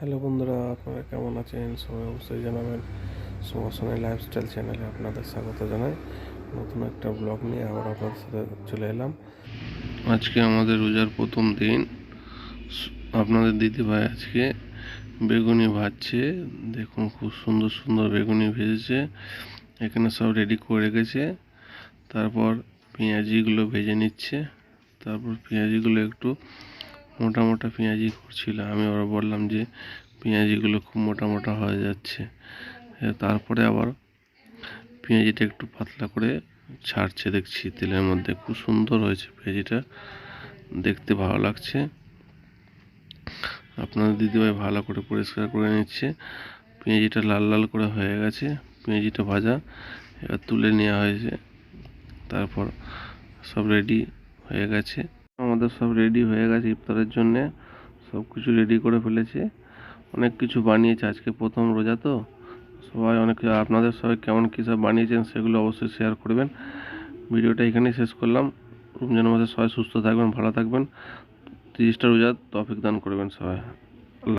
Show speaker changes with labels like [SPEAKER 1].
[SPEAKER 1] Hello বন্ধুরা, আপনারা কেমন আছেন? সবাই অবশ্যই জানাবেন। সুমসনের লাইফস্টাইল চ্যানেলে আপনাদের স্বাগত জানাই। নতুন একটা ব্লগ নিয়ে আবার আপনাদের সাথে চলে এলাম। আজকে আমাদের রোজার প্রথম দিন। আপনাদের দিদিভাই আজকে বেগুনি ভাজছে। দেখুন, খুব সুন্দর সুন্দর বেগুনি ভেজেছে। এখানে সব রেডি করে রেখেছে। তারপর পেঁয়াজিগুলো ভেজে নিচ্ছে। তারপর পেঁয়াজিগুলো একটু মোটা মোটা পেঁয়াজি করছিল আমি আবার বললাম যে পেঁয়াজিগুলো খুব মোটা মোটা হয়ে যাচ্ছে। তারপরে আবার পেঁয়াজিটা একটু পাতলা করে ছাড়ছে দেখছি তেলের মধ্যে। খুব সুন্দর হয়েছে পেঁয়াজিটা। দেখতে ভালো লাগছে। আপনার দিদিভাই ভালো করে পরিষ্কার করে নিচ্ছে। পেঁয়াজিটা লাল লাল করে হয়ে গেছে। পেঁয়াজিটা ভাজা, এবার তুলে নেওয়া হয়েছে। তারপর সব রেডি হয়ে গেছে। আমাদের সব রেডি হয়ে গেছে ইফতারের জন্যে। সব কিছু রেডি করে ফেলেছে। অনেক কিছু বানিয়েছে। আজকে প্রথম রোজা তো। সবাই অনেক কিছু আপনাদের সবাই কেমন কী সব বানিয়েছেন সেগুলো অবশ্যই শেয়ার করবেন। ভিডিওটা এখানেই শেষ করলাম। রমজানের মধ্যে সবাই সুস্থ থাকবেন, ভালো থাকবেন। তিরিশটা রোজা তফিক দান করবেন সবাই।